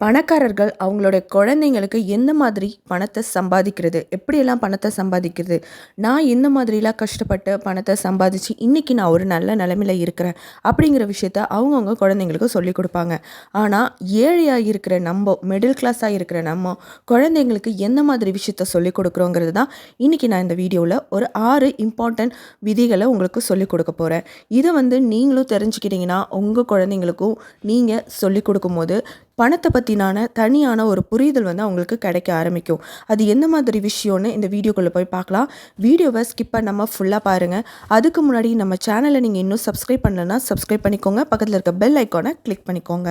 பணக்காரர்கள் அவங்களுடைய குழந்தைங்களுக்கு எந்த மாதிரி பணத்தை சம்பாதிக்கிறது? எப்படியெல்லாம் பணத்தை சம்பாதிக்கிறது? நான் இந்த மாதிரிலாம் கஷ்டப்பட்டு பணத்தை சம்பாதிச்சு இன்றைக்கி நான் ஒரு நல்ல நிலமையில இருக்கிறேன் அப்படிங்கிற விஷயத்த அவங்கவுங்க குழந்தைங்களுக்கு சொல்லிக் கொடுப்பாங்க. ஆனால் ஏழையாக இருக்கிற நம்ம மிடில் கிளாஸாக இருக்கிற நம்ம குழந்தைங்களுக்கு எந்த மாதிரி விஷயத்த சொல்லிக் கொடுக்குறோங்கிறது தான் இன்றைக்கி நான் இந்த வீடியோவில் ஒரு ஆறு இம்பார்ட்டண்ட் விதிகளை உங்களுக்கு சொல்லிக் கொடுக்க போகிறேன் இதை வந்து நீங்களும் தெரிஞ்சுக்கிட்டிங்கன்னா உங்கள் குழந்தைங்களுக்கும் நீங்கள் சொல்லிக் கொடுக்கும்போது பணத்தை பற்றினான தனியான ஒரு புரிதல் வந்து அவங்களுக்கு கிடைக்க ஆரம்பிக்கும். அது எந்த மாதிரி விஷயம்னு இந்த வீடியோக்குள்ளே போய் பார்க்கலாம். வீடியோவை ஸ்கிப் பண்ணாமல் ஃபுல்லாக பாருங்கள் அதுக்கு முன்னாடி நம்ம சேனலை நீங்கள் இன்னும் சப்ஸ்கிரைப் பண்ணலன்னா சப்ஸ்கிரைப் பண்ணிக்கோங்க. பக்கத்தில் இருக்க பெல் ஐக்கானை கிளிக் பண்ணிக்கோங்க.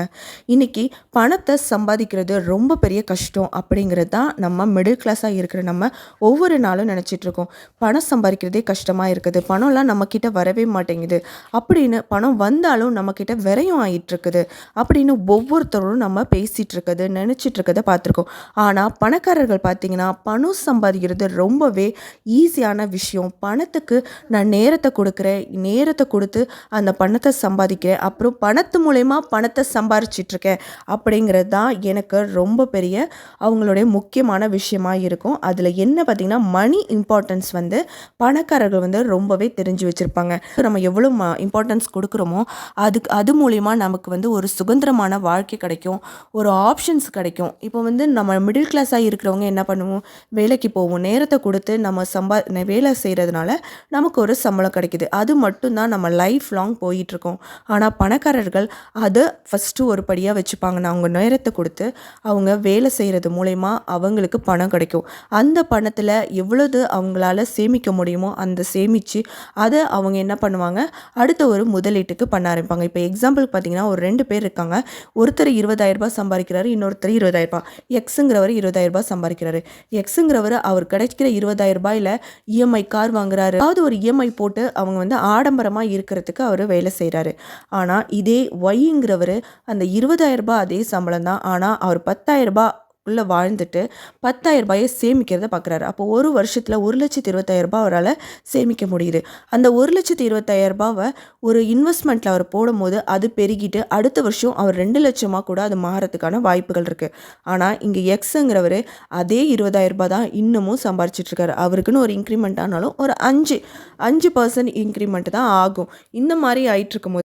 இன்றைக்கி பணத்தை சம்பாதிக்கிறது ரொம்ப பெரிய கஷ்டம் அப்படிங்கிறது தான் நம்ம மிடில் கிளாஸாக இருக்கிற நம்ம ஒவ்வொரு நாளும் நினச்சிட்ருக்கோம் பணம் சம்பாதிக்கிறதே கஷ்டமாக இருக்குது. பணம்லாம் நம்மக்கிட்ட வரவே மாட்டேங்குது. அப்படின்னு பணம் வந்தாலும் நம்மக்கிட்ட விரையும் ஆகிட்டுருக்குது அப்படின்னு ஒவ்வொருத்தரும் நம்ம நம்ம பேசிகிட்ருக்கிறது நினச்சிட்ருக்கதை பார்த்துருக்கோம். ஆனால் பணக்காரர்கள் பார்த்தீங்கன்னா பணம் சம்பாதிக்கிறது ரொம்பவே ஈஸியான விஷயம். பணத்துக்கு நான் நேரத்தை கொடுக்குறேன் நேரத்தை கொடுத்து அந்த பணத்தை சம்பாதிக்கிறேன் அப்புறம் பணத்து மூலயமா பணத்தை சம்பாரிச்சிட்ருக்கேன் அப்படிங்கிறது தான் எனக்கு ரொம்ப பெரிய அவங்களுடைய முக்கியமான விஷயமா இருக்கும். அதில் என்ன பார்த்திங்கன்னா மணி இம்பார்ட்டன்ஸ் வந்து பணக்காரர்கள் வந்து ரொம்பவே தெரிஞ்சு வச்சுருப்பாங்க. நம்ம எவ்வளோ இம்பார்ட்டன்ஸ் கொடுக்குறோமோ அதுக்கு அது மூலிமா நமக்கு வந்து ஒரு சுதந்திரமான வாழ்க்கை கிடைக்கும். ஒரு ஆப்ஷன்ஸ் கிடைக்கும். இப்போ வந்து நம்ம மிடில் கிளாஸாக இருக்கிறவங்க என்ன பண்ணுவோம்? வேலைக்கு போவோம். நேரத்தை கொடுத்து நம்ம சம்பா வேலை செய்கிறதுனால நமக்கு ஒரு சம்பளம் கிடைக்குது. அது மட்டும்தான் நம்ம லைஃப் லாங் போயிட்டுருக்கோம் ஆனால் பணக்காரர்கள் அதை ஃபஸ்ட்டு ஒரு படியாக வச்சுப்பாங்க நான் அவங்க நேரத்தை கொடுத்து அவங்க வேலை செய்கிறது மூலயமா அவங்களுக்கு பணம் கிடைக்கும். அந்த பணத்தில் எவ்வளவு அவங்களால சேமிக்க முடியுமோ அந்த சேமித்து அதை அவங்க என்ன பண்ணுவாங்க? அடுத்த ஒரு முதலீட்டுக்கு பண்ண ஆரம்பிப்பாங்க. இப்போ எக்ஸாம்பிள் பார்த்தீங்கன்னா ஒரு ரெண்டு பேர் இருக்காங்க. ஒருத்தர் இருபதாயிரம் ரூபாய் சம்பாதிக்கிறாரு இன்னொருத்தர் இருபதாயிரம் ரூபாய் எக்ஸுங்கிறவர் இருபதாயிரம் ரூபாய் சம்பாதிக்கிறாரு. எக்ஸுங்கிறவர் அவர் கிடைக்கிற இருபதாயிரம் ரூபாயில் இஎம்ஐ கார் வாங்குறாரு. அதாவது ஒரு இஎம்ஐ போட்டு அவங்க வந்து ஆடம்பரமாக இருக்கிறதுக்கு அவர் வேலை செய்கிறாரு ஆனால் இதே ஒய்ங்கிறவர் அந்த இருபதாயிரம் ரூபாய் அதே சம்பளம் தான் ஆனால் அவர் பத்தாயிரம் ரூபாய் உள்ள வாழ்ந்துட்டு பத்தாயிரம் ரூபாயை சேமிக்கிறத பார்க்குறாரு. அப்போ ஒரு வருஷத்தில் ஒரு லட்சத்தி இருபத்தாயிரம் ரூபாய் அவரால் சேமிக்க முடியுது. அந்த ஒரு லட்சத்தி இருபத்தாயிரம் ரூபாவை ஒரு இன்வெஸ்ட்மெண்ட்டில் அவர் போடும்போது அது பெருகிட்டு அடுத்த வருஷம் அவர் ரெண்டு லட்சமாக கூட அது மாறத்துக்கான வாய்ப்புகள் இருக்குது ஆனால் இங்கே எக்ஸுங்கிறவர் அதே இருபதாயிரம் ரூபாய் தான் இன்னமும் சம்பாரிச்சிட்ருக்காரு அவருக்குன்னு ஒரு இன்க்ரிமெண்ட் ஆனாலும் ஒரு அஞ்சு அஞ்சு பர்சன்ட் இன்க்ரிமெண்ட் தான் ஆகும். இந்த மாதிரி ஆயிட்டு இருக்கும்போது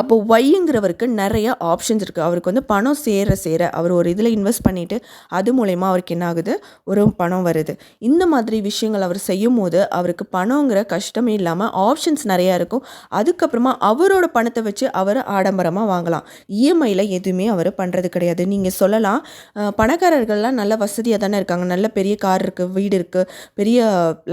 அப்போ ஒய்ங்கிறவருக்கு நிறைய ஆப்ஷன்ஸ் இருக்குது அவருக்கு வந்து பணம் சேர சேர அவர் ஒரு இதில் இன்வெஸ்ட் பண்ணிவிட்டு அது மூலயமா அவருக்கு என்ன ஆகுது? ஒரு பணம் வருது. இந்த மாதிரி விஷயங்கள் அவர் செய்யும் போது அவருக்கு பணங்கிற கஷ்டமே இல்லாமல் ஆப்ஷன்ஸ் நிறையா இருக்கும். அதுக்கப்புறமா அவரோட பணத்தை வச்சு அவர் ஆடம்பரமாக வாங்கலாம். இஎம்ஐயில் எதுவுமே அவர் பண்ணுறது கிடையாது. நீங்கள் சொல்லலாம் பணக்காரர்கள்லாம் நல்ல வசதியாக தானே இருக்காங்க. நல்ல பெரிய கார் இருக்குது வீடு இருக்குது பெரிய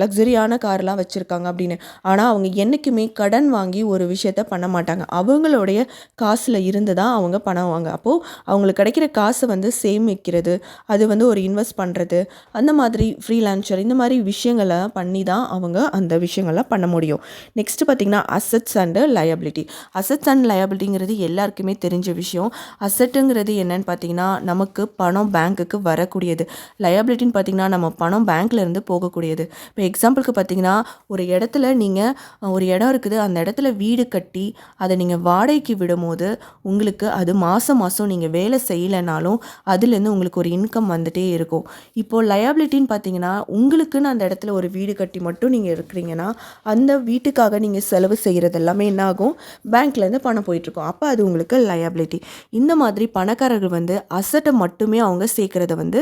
லக்ஸரியான கார்லாம் வச்சுருக்காங்க அப்படின்னு. ஆனால் அவங்க என்றைக்குமே கடன் வாங்கி ஒரு விஷயத்த பண்ண மாட்டாங்க. அவங்களுடைய காசில் இருந்து தான் அவங்க பணம் வாங்க. அப்போது அவங்களுக்கு கிடைக்கிற காசை வந்து சேமிக்கிறது அது வந்து ஒரு இன்வெஸ்ட் பண்ணுறது அந்த மாதிரி ஃப்ரீலான்சர் இந்த மாதிரி விஷயங்களை பண்ணி தான் அவங்க அந்த விஷயங்கள்லாம் பண்ண முடியும். நெக்ஸ்ட்டு பார்த்திங்கன்னா assets and liability assets and லயபிலிட்டிங்கிறது எல்லாருக்குமே தெரிஞ்ச விஷயம். அசட்டுங்கிறது என்னன்னு பார்த்தீங்கன்னா நமக்கு பணம் பேங்க்குக்கு வரக்கூடியது. லயபிலிட்டின்னு பார்த்தீங்கன்னா நம்ம பணம் பேங்க்ல இருந்து போகக்கூடியது. இப்போ எக்ஸாம்பிளுக்கு பார்த்தீங்கன்னா ஒரு இடத்துல நீங்கள் ஒரு இடம் இருக்குது அந்த இடத்துல வீடு கட்டி அதை நீங்கள் வா வாடகைக்கு விடும்போது உங்களுக்கு அது மாதம் மாதம் நீங்கள் வேலை செய்யலைனாலும் அதுலேருந்து உங்களுக்கு ஒரு இன்கம் வந்துகிட்டே இருக்கும். இப்போது லயபிலிட்டின்னு பார்த்தீங்கன்னா உங்களுக்குன்னு அந்த இடத்துல ஒரு வீடு கட்டி மட்டும் நீங்கள் இருக்கிறீங்கன்னா அந்த வீட்டுக்காக நீங்கள் செலவு செய்கிறது எல்லாமே என்ன ஆகும்? பேங்க்லேருந்து பணம் போயிட்டுருக்கும் அப்போ அது உங்களுக்கு லயபிலிட்டி இந்த மாதிரி பணக்காரர்கள் வந்து அசட்டை மட்டுமே அவங்க சேர்க்குறத வந்து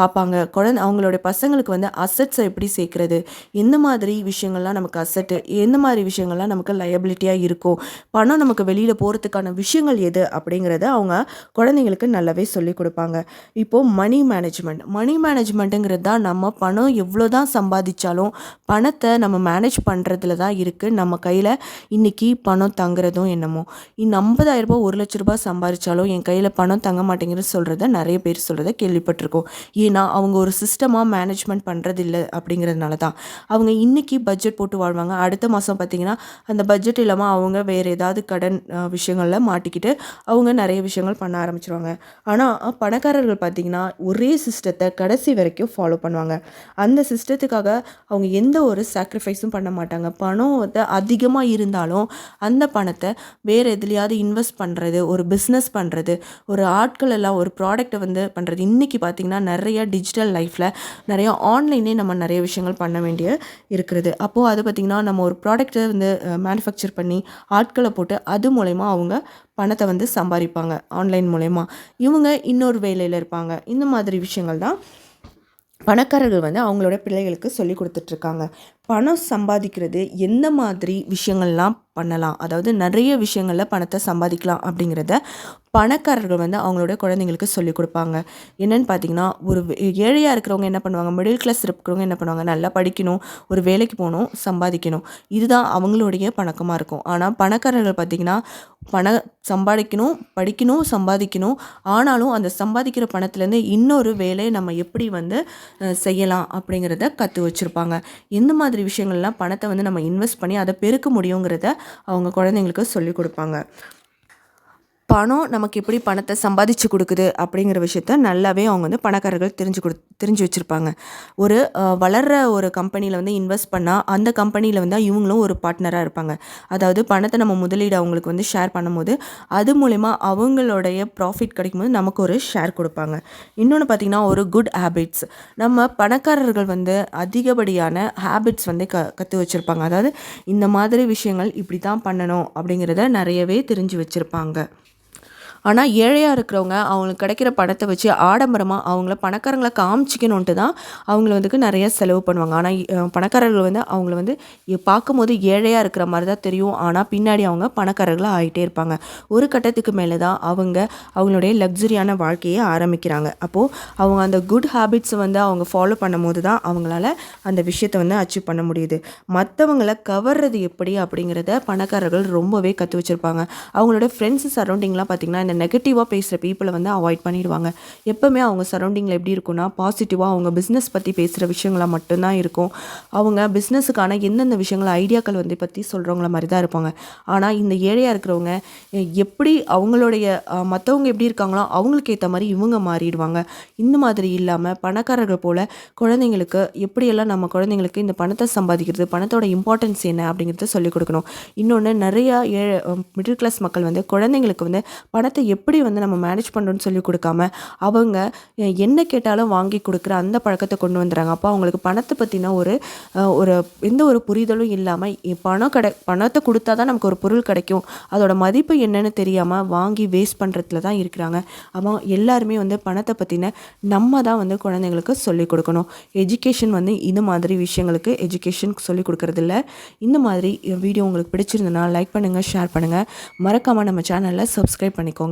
பார்ப்பாங்க. குழந்தை அவங்களுடைய பசங்களுக்கு வந்து அசட்ஸை எப்படி சேர்க்குறது? எந்த மாதிரி விஷயங்கள்லாம் நமக்கு அசட்டு எந்த மாதிரி விஷயங்கள்லாம் நமக்கு லயபிலிட்டியாக இருக்கும்? பணம் நமக்கு வெளியில் போகிறதுக்கான விஷயங்கள் எது அப்படிங்கிறத அவங்க குழந்தைங்களுக்கு நல்லாவே சொல்லிக் கொடுப்பாங்க. இப்போது மணி மேனேஜ்மெண்ட் மணி மேனேஜ்மெண்ட்டுங்கிறது தான் நம்ம பணம் எவ்வளோ தான் சம்பாதிச்சாலும் பணத்தை நம்ம மேனேஜ் பண்ணுறதுல தான் இருக்குது நம்ம கையில் இன்றைக்கி பணம் தங்குறதும் என்னமோ. இந்த ஐம்பதாயிரம் ரூபாய் ஒரு லட்ச ரூபாய் சம்பாதிச்சாலும் என் கையில் பணம் தங்க மாட்டேங்குது சொல்கிறத நிறைய பேர் சொல்கிறத கேள்விப்பட்டிருக்கோம். ஏன்னா அவங்க ஒரு சிஸ்டமாக மேனேஜ்மெண்ட் பண்ணுறது இல்லை அப்படிங்கிறதுனால தான். அவங்க இன்றைக்கி பட்ஜெட் போட்டு வாழ்வாங்க. அடுத்த மாதம் பார்த்திங்கன்னா அந்த பட்ஜெட் இல்லாமல் அவங்க வேறு ஏதாவது கடன் விஷயங்களில் மாட்டிக்கிட்டு அவங்க நிறைய விஷயங்கள் பண்ண ஆரம்பிச்சிருவாங்க. ஆனால் பணக்காரர்கள் பார்த்திங்கன்னா ஒரே சிஸ்டத்தை கடைசி வரைக்கும் ஃபாலோ பண்ணுவாங்க. அந்த சிஸ்டத்துக்காக அவங்க எந்த ஒரு சாக்ரிஃபைஸும் பண்ண மாட்டாங்க. பணம் அதிகமாக இருந்தாலும் அந்த பணத்தை வேறு எதுலையாவது இன்வெஸ்ட் பண்ணுறது ஒரு பிஸ்னஸ் பண்ணுறது ஒரு ஆட்கள் எல்லாம் ஒரு ப்ராடக்ட்டை வந்து பண்ணுறது இன்றைக்கி பார்த்திங்கன்னா நிறைய டிஜிட்டல் லைஃப்பில் நிறையா ஆன்லைனே நம்ம நிறைய விஷயங்கள் பண்ண வேண்டிய இருக்கிறது. அப்போது அது பார்த்திங்கன்னா நம்ம ஒரு ப்ராடக்ட்டை வந்து மேனுஃபேக்சர் பண்ணி ஆட்களை போட்டு அது மூலயமா அவங்க பணத்தை வந்து சம்பாதிப்பாங்க ஆன்லைன் மூலயமா. இவங்க இன்னொரு வேலையில் இருப்பாங்க. இந்த மாதிரி விஷயங்கள் தான் பணக்காரர்கள் வந்து அவங்களோட பிள்ளைகளுக்கு சொல்லி கொடுத்துட்ருக்காங்க பணம் சம்பாதிக்கிறது எந்த மாதிரி விஷயங்கள்லாம் பண்ணலாம்? அதாவது நிறைய விஷயங்களில் பணத்தை சம்பாதிக்கலாம் அப்படிங்கிறத பணக்காரர்கள் வந்து அவங்களோட குழந்தைங்களுக்கு சொல்லிக் கொடுப்பாங்க. என்னென்னு பார்த்தீங்கன்னா ஒரு ஏழையாக இருக்கிறவங்க என்ன பண்ணுவாங்க? மிடில் கிளாஸ் இருக்கிறவங்க என்ன பண்ணுவாங்க? நல்லா படிக்கணும் ஒரு வேலைக்கு போகணும் சம்பாதிக்கணும். இதுதான் அவங்களுடைய பணக்கமாக இருக்கும். ஆனால் பணக்காரர்கள் பார்த்திங்கன்னா பணம் சம்பாதிக்கணும் படிக்கணும் சம்பாதிக்கணும். ஆனாலும் அந்த சம்பாதிக்கிற பணத்துலேருந்து இன்னொரு வேலையை நம்ம எப்படி வந்து செய்யலாம் அப்படிங்கிறத கற்று வச்சுருப்பாங்க. எந்த மாதிரி விஷயங்கள்லாம் பணத்தை வந்து நம்ம இன்வெஸ்ட் பண்ணி அதை பெருக்க முடியுங்கிறத அவங்க குழந்தைங்களுக்கு சொல்லிக் கொடுப்பாங்க. பணம் நமக்கு எப்படி பணத்தை சம்பாதிச்சு கொடுக்குது அப்படிங்கிற விஷயத்த நல்லாவே அவங்க வந்து பணக்காரர்கள் தெரிஞ்சு கொடு தெரிஞ்சு வச்சுருப்பாங்க. ஒரு வளர்கிற ஒரு கம்பெனியில் வந்து இன்வெஸ்ட் பண்ணால் அந்த கம்பெனியில் வந்து இவங்களும் ஒரு பார்ட்னராக இருப்பாங்க. அதாவது பணத்தை நம்ம முதலீடு அவங்களுக்கு வந்து ஷேர் பண்ணும்போது அது மூலிமா அவங்களுடைய ப்ராஃபிட் கிடைக்கும்போது நமக்கு ஒரு ஷேர் கொடுப்பாங்க. இன்னொன்று பார்த்திங்கன்னா ஒரு குட் ஹேபிட்ஸ் நம்ம பணக்காரர்கள் வந்து அதிகப்படியான ஹேபிட்ஸ் வந்து க கற்று வச்சுருப்பாங்க. அதாவது இந்த மாதிரி விஷயங்கள் இப்படி தான் பண்ணணும் அப்படிங்கிறத நிறையவே தெரிஞ்சு வச்சுருப்பாங்க. ஆனால் ஏழையாக இருக்கிறவங்க அவங்களுக்கு கிடைக்கிற பணத்தை வச்சு ஆடம்பரமாக அவங்கள பணக்காரங்களை காமிச்சிக்கணுன்ட்டு தான் அவங்கள வந்துக்கு நிறைய செலவு பண்ணுவாங்க. ஆனால் பணக்காரர்கள் வந்து அவங்கள வந்து பார்க்கும்போது ஏழையாக இருக்கிற மாதிரி தான் தெரியும். ஆனால் பின்னாடி அவங்க பணக்காரர்களாக ஆகிட்டே இருப்பாங்க. ஒரு கட்டத்துக்கு மேலே தான் அவங்க அவங்களுடைய லக்ஸரியான வாழ்க்கையை ஆரம்பிக்கிறாங்க. அப்போது அவங்க அந்த குட் ஹேபிட்ஸை வந்து அவங்க ஃபாலோ பண்ணும் போது தான் அவங்களால அந்த விஷயத்தை வந்து அச்சீவ் பண்ண முடியுது. மற்றவங்களை கவர்றது எப்படி அப்படிங்கிறத பணக்காரர்கள் ரொம்பவே கற்று வச்சுருப்பாங்க. அவங்களோட ஃப்ரெண்ட்ஸ் சரௌண்டிங்லாம் பார்த்திங்கன்னா அந்த நெகட்டிவாக பேசுகிற பீப்புளை வந்து அவாய்ட் பண்ணிடுவாங்க. எப்போவுமே அவங்க சரௌண்டிங்கில் எப்படி இருக்குன்னா பாசிட்டிவாக அவங்க பிஸ்னஸ் பற்றி பேசுகிற விஷயங்களாக மட்டும்தான் இருக்கும். அவங்க பிஸ்னஸுக்கான எந்தெந்த விஷயங்கள் ஐடியாக்கள் வந்து பற்றி சொல்கிறவங்கள மாதிரி தான் இருப்பாங்க. ஆனால் இந்த ஏழையாக இருக்கிறவங்க எப்படி அவங்களுடைய மற்றவங்க எப்படி இருக்காங்களோ அவங்களுக்கு ஏற்ற மாதிரி இவங்க மாறிடுவாங்க. இந்த மாதிரி இல்லாமல் பணக்காரர்கள் போல் குழந்தைங்களுக்கு எப்படியெல்லாம் நம்ம குழந்தைங்களுக்கு இந்த பணத்தை சம்பாதிக்கிறது பணத்தோட இம்பார்ட்டன்ஸ் என்ன அப்படிங்கிறத சொல்லிக் கொடுக்கணும். இன்னொன்று நிறையா ஏழை மிடில் கிளாஸ் மக்கள் வந்து குழந்தைங்களுக்கு வந்து பணத்தை பணத்தை எப்படி வந்து நம்ம மேனேஜ் பண்ணுறோன்னு சொல்லி கொடுக்காம அவங்க என்ன கேட்டாலும் வாங்கி கொடுக்குற அந்த பழக்கத்தை கொண்டு வந்துடுறாங்க. அப்போ அவங்களுக்கு பணத்தை பற்றின ஒரு ஒரு எந்த ஒரு புரிதலும் இல்லாமல் பணம் கிடை பணத்தை கொடுத்தா தான் நமக்கு ஒரு பொருள் கிடைக்கும். அதோட மதிப்பு என்னன்னு தெரியாமல் வாங்கி வேஸ்ட் பண்ணுறதுல தான் இருக்கிறாங்க. அவன் எல்லாருமே வந்து பணத்தை பற்றின நம்ம தான் வந்து குழந்தைங்களுக்கு சொல்லிக் கொடுக்கணும். எஜுகேஷன் வந்து இந்த மாதிரி விஷயங்களுக்கு எஜுகேஷன் சொல்லிக் கொடுக்குறதில்ல. இந்த மாதிரி வீடியோ உங்களுக்கு பிடிச்சிருந்ததுன்னா லைக் பண்ணுங்கள் ஷேர் பண்ணுங்கள் மறக்காமல் நம்ம சேனலில் சப்ஸ்கிரைப் பண்ணிக்கோங்க.